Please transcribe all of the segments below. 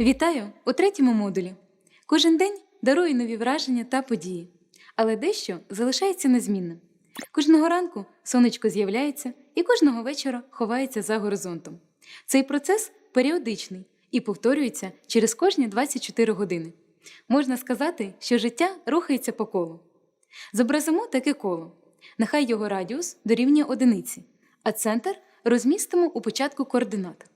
Вітаю у третьому модулі. Кожен день дарує нові враження та події, але дещо залишається незмінним. Кожного ранку сонечко з'являється і кожного вечора ховається за горизонтом. Цей процес періодичний і повторюється через кожні 24 години. Можна сказати, що життя рухається по колу. Зобразимо таке коло. Нехай його радіус дорівнює одиниці, а центр розмістимо у початку координат.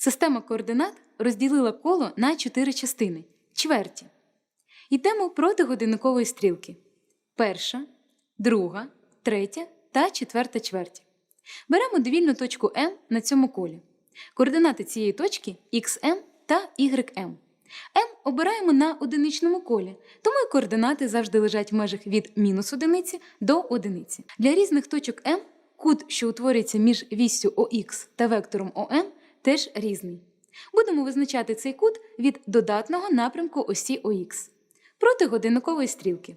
Система координат розділила коло на чотири частини чверті. Йдемо проти годинникової стрілки. Перша, друга, третя та четверта чверті. Беремо довільну точку М на цьому колі. Координати цієї точки XM та YM. М обираємо на одиничному колі, тому і координати завжди лежать в межах від мінус одиниці до одиниці. Для різних точок М кут, що утворюється між віссю ОХ та вектором ОМ, теж різний. Будемо визначати цей кут від додатного напрямку осі ОХ проти годинникової стрілки.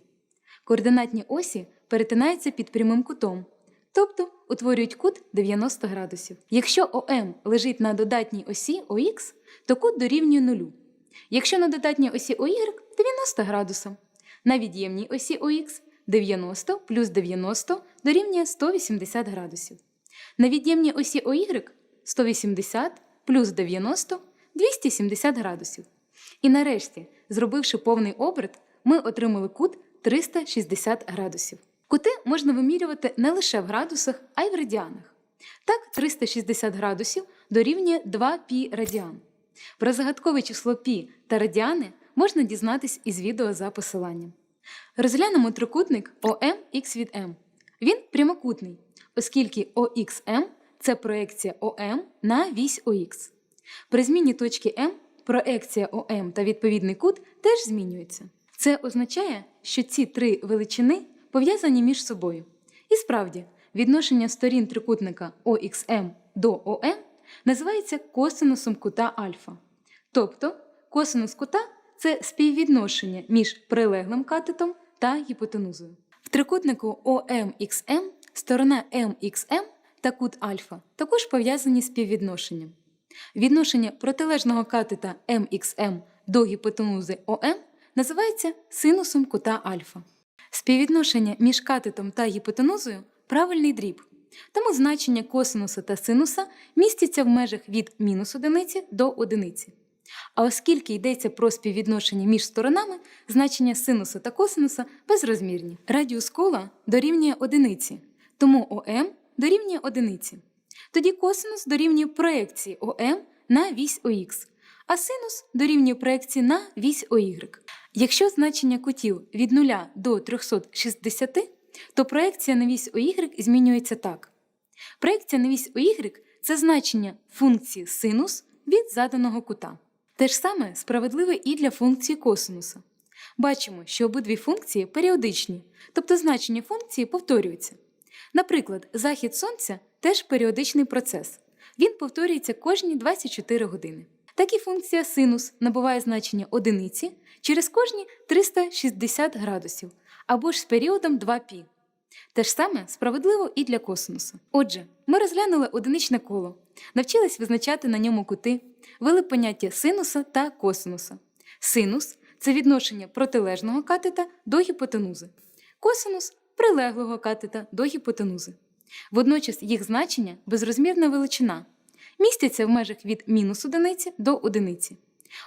Координатні осі перетинаються під прямим кутом, тобто утворюють кут 90 градусів. Якщо ОМ лежить на додатній осі ОХ, то кут дорівнює нулю. Якщо на додатній осі ОY 90 градусів. На від'ємній осі ОХ 90 плюс 90 дорівнює 180 градусів. На від'ємній осі ОY 180 плюс 90 270 градусів. І нарешті, зробивши повний оберт, ми отримали кут 360 градусів. Кути можна вимірювати не лише в градусах, а й в радіанах. Так, 360 градусів дорівнює 2 пі радіан. Про загадкове число пі та радіани можна дізнатись із відео за посиланням. Розглянемо трикутник х від М. Він прямокутний, оскільки ОХМ це проекція ОМ на вісь ОХ. При зміні точки М проекція ОМ та відповідний кут теж змінюються. Це означає, що ці три величини пов'язані між собою. І справді, відношення сторін трикутника ОХМ до ОМ називається косинусом кута альфа. Тобто косинус кута це співвідношення між прилеглим катетом та гіпотенузою. В трикутнику ОМХМ сторона МХМ та кут альфа також пов'язані співвідношенням. Відношення протилежного катета МХМ до гіпотенузи ОМ називається синусом кута альфа. Співвідношення між катетом та гіпотенузою правильний дріб, тому значення косинуса та синуса містяться в межах від мінус одиниці до одиниці. А оскільки йдеться про співвідношення між сторонами, значення синуса та косинуса безрозмірні. Радіус кола дорівнює одиниці, тому ОМ дорівнює одиниці. Тоді косинус дорівнює проекції ОМ на вісь ОХ, а синус дорівнює проекції на вісь ОY. Якщо значення кутів від 0 до 360, то проекція на вісь ОY змінюється так. Проекція на вісь ОY – це значення функції синус від заданого кута. Те ж саме справедливе і для функції косинуса. Бачимо, що обидві функції періодичні, тобто значення функції повторюються. Наприклад, захід сонця теж періодичний процес. Він повторюється кожні 24 години. Так і функція синус набуває значення одиниці через кожні 360 градусів або ж з періодом 2π. Те ж саме справедливо і для косинусу. Отже, ми розглянули одиничне коло, навчились визначати на ньому кути, вели поняття синуса та косинуса. Синус це відношення протилежного катета до гіпотенузи, косинус прилеглого катета до гіпотенузи. Водночас їх значення безрозмірна величина, містяться в межах від мінус одиниці до одиниці.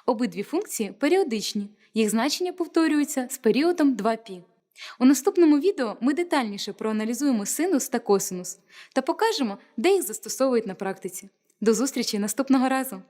Обидві функції періодичні, їх значення повторюються з періодом 2π. У наступному відео ми детальніше проаналізуємо синус та косинус та покажемо, де їх застосовують на практиці. До зустрічі наступного разу!